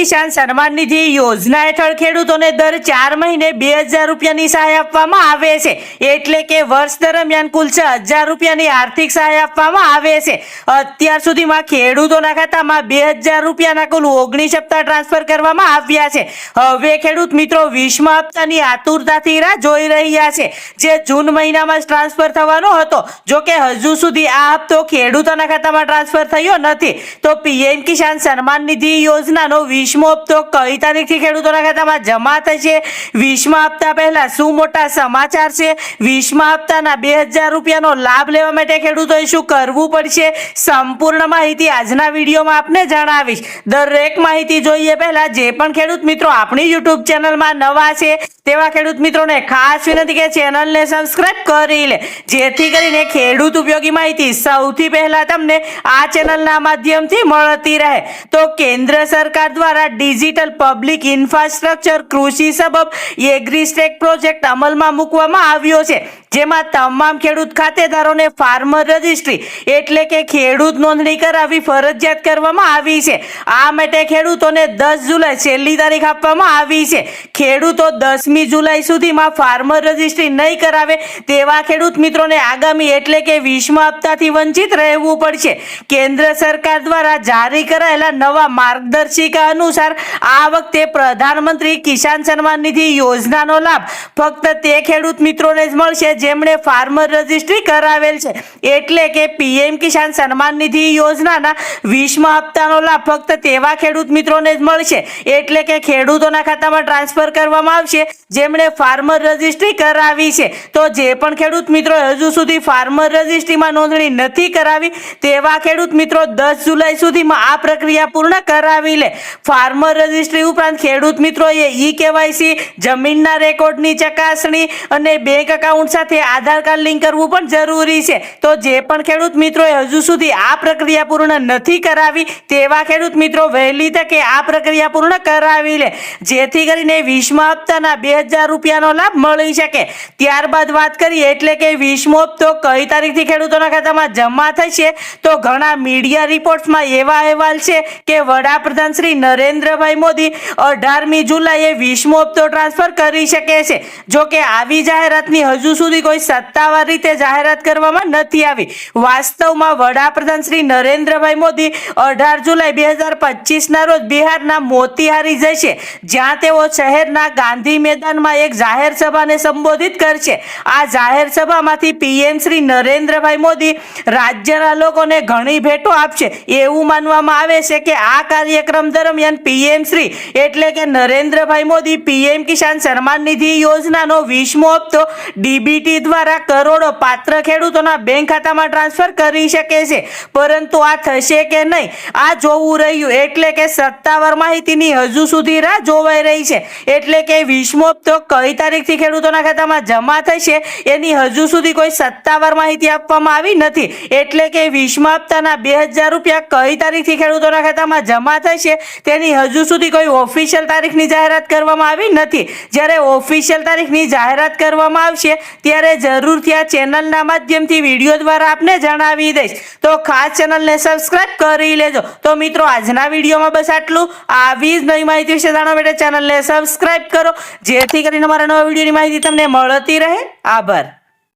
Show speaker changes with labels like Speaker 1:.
Speaker 1: કિસાન સન્માન નિધિ યોજના હેઠળ ખેડૂતોને દર ચાર મહિને બે હજાર રૂપિયાની સહાય આપવામાં આવે છે. એટલે કે વર્ષ દરમિયાન કુલ છ હજાર રૂપિયાની આર્થિક સહાય આપવામાં આવે છે. અત્યાર સુધીમાં ખેડૂતોના ખાતામાં બે હજાર રૂપિયાના કુલ ઓગણીસ હપ્તા ટ્રાન્સફર કરવામાં આવ્યા છે. હવે ખેડૂત મિત્રો વીસમા હપ્તાની આતુરતાથી રાહ જોઈ રહ્યા છે. જે જૂન મહિનામાં ટ્રાન્સફર થવાનો હતો. જો કે હજુ સુધી આ હપ્તો ખેડૂતોના ખાતામાં ટ્રાન્સફર થયો નથી. તો પીએમ કિસાન સન્માન નિધિ યોજનાનો વીસમો હપ્તો કઈ તારીખથી ખેડૂતોના ખાતામાં જમા થશે વીસમા હપ્તા પહેલા શું મોટા સમાચાર છે? વીસમા હપ્તાના બે હજાર રૂપિયાનો લાભ લેવા માટે ખેડૂતોએ શું કરવું પડશે? સંપૂર્ણ માહિતી આજના વિડીયોમાં આપને જણાવીશ. દરેક માહિતી જોઈએ પહેલા જે પણ ખેડૂત મિત્રો આપણી યુટ્યુબ ચેનલમાં નવા છે તેવા ખેડૂત મિત્રોને ખાસ વિનંતી કે ચેનલને સબસ્ક્રાઇબ કરી લે. જેથી કરીને ખેડૂત ઉપયોગી માહિતી સૌથી પહેલા તમને આ ચેનલના માધ્યમથી મળતી રહે. તો કેન્દ્ર સરકાર દ્વારા ડિજિટલ પબ્લિક ઇન્ફ્રાસ્ટ્રક્ચર કૃષિ સબબ એગ્રીસ્ટેક પ્રોજેક્ટ અમલમાં મૂકવામાં આવ્યો છે. જેમાં તમામ ખેડૂત ખાતેદારોને ફાર્મર રજિસ્ટ્રી એટલે કે ખેડૂત નોંધણી કરાવવી ફરજિયાત કરવામાં આવી છે. આ માટે ખેડૂતોને દસ જુલાઈ છેલ્લી તારીખ આપવામાં આવી છે. ખેડૂતો દસમી જુલાઈ સુધીમાં ફાર્મર રજિસ્ટ્રી નહીં કરાવે તેવા ખેડૂત મિત્રોને આગામી એટલે કે વીસમા હપ્તાથી વંચિત રહેવું પડશે. કેન્દ્ર સરકાર દ્વારા જારી કરાયેલા નવા માર્ગદર્શિકા અનુસાર આ વખતે પ્રધાનમંત્રી કિસાન સન્માન નિધિ યોજનાનો લાભ ફક્ત તે ખેડૂત મિત્રોને જ મળશે જેમણે ફાર્મર રજિસ્ટ્રી કરાવેલ છે. એટલે કે પીએમ કિસાન સન્માન નિધિ યોજનાના વીસમા હપ્તાનો લાભ ફક્ત તેવા ખેડૂત મિત્રોને જ મળશે. એટલે કે ખેડૂતોના ખાતામાં ટ્રાન્સફર કરવામાં આવશે. જેમણે ફાર્મર રજિસ્ટ્રી કરાવી છે. તો જે પણ ખેડૂત મિત્રો હજુ સુધી ફાર્મર રજિસ્ટ્રીમાં નોંધણી નથી કરાવી, તેવા ખેડૂત મિત્રો દસ જુલાઈ સુધીમાં આ પ્રક્રિયા પૂર્ણ કરાવી લે. ફાર્મર રજિસ્ટ્રી ઉપરાંત ખેડૂત મિત્રોએ ઈ કેવાયસી, જમીનના રેકોર્ડની ચકાસણી અને બેંક એકાઉન્ટ સાથે આધાર કાર્ડ લિંક કરવું પણ જરૂરી છે. તો જે પણ ખેડૂત મિત્રોએ હજુ સુધી આ પ્રક્રિયા પૂર્ણ નથી કરાવી, તેવા ખેડૂત મિત્રો વહેલી તકે આ પ્રક્રિયા પૂર્ણ કરાવી લે. જેથી કરીને વીસમા હપ્તાના બે હજાર રૂપિયાનો લાભ મળી શકે. ત્યારબાદ વાત કરીએ એટલે કે વીસમો હપ્તો કઈ તારીખથી ખેડૂતોના ખાતામાં જમા થશે? તો ઘણા મીડિયા રિપોર્ટ્સમાં એવા અહેવાલ છે કે વડાપ્રધાન શ્રી નરેન્દ્રભાઈ મોદી અઢારમી જુલાઈએ વીસમો હપ્તો ટ્રાન્સફર કરી શકે છે. જો કે આવી જાહેરાતની હજુ સુધી કોઈ સત્તાવાર રીતે જાહેરાત કરવામાં નથી આવી. વાસ્તવમાં વડાપ્રધાન શ્રી નરેન્દ્રભાઈ મોદી અઢાર જુલાઈ બે હજાર પચીસના રોજ બિહારના મોતિહારી જશે, જ્યાં તેઓ શહેરના ગાંધી મેદાનમાં એક જાહેર સભાને સંબોધિત કરશે. આ જાહેર સભામાંથી પીએમ શ્રી નરેન્દ્રભાઈ મોદી રાજ્યના લોકોને ઘણી ભેટો આપશે. એવું માનવામાં આવે છે કે આ કાર્યક્રમ દરમિયાન પીએમ શ્રી એટલે કે નરેન્દ્રભાઈ મોદી પીએમ કિસાન સન્માન નિધિ યોજનાનો વીસમો હપ્તો ડીબીટી દ્વારા કરોડો પાત્ર ખેડૂતોના બેંક ખાતામાં ટ્રાન્સફર કરી શકે છે. પરંતુ આ થશે કે નહીં? આ જોવું રહ્યું એટલે કે સત્તાવાર માહિતીની હજુ સુધી રાહ જોવાઈ રહી છે. એટલે કે વીસમો તો કઈ તારીખથી ખેડૂતોના ખાતામાં જમા થશે એની હજુ સુધી કોઈ સત્તાવાર માહિતી આપવામાં આવી નથી. એટલે કે વીસમા હપ્તાના બે હજાર રૂપિયા કઈ તારીખથી ખેડૂતોના ખાતામાં જમા થશે તેની હજુ સુધી કોઈ ઓફિશિયલ તારીખની જાહેરાત કરવામાં આવી નથી. જ્યારે ઓફિશિયલ તારીખની જાહેરાત કરવામાં આવશે, ત્યારે જરૂરથી આ ચેનલના માધ્યમથી વીડિયો દ્વારા આપને જણાવી દઈશ. તો ખાસ ચેનલને સબસ્ક્રાઇબ કરી લેજો. તો મિત્રો, આજના વિડીયોમાં બસ આટલું. આવી જ નવી માહિતી વિશે જાણવા માટે ચેનલને સબસ્ક્રાઇબ કરો. જેથી કરીને મારા નવા વિડીયોની માહિતી તમને મળતી રહે. આભાર.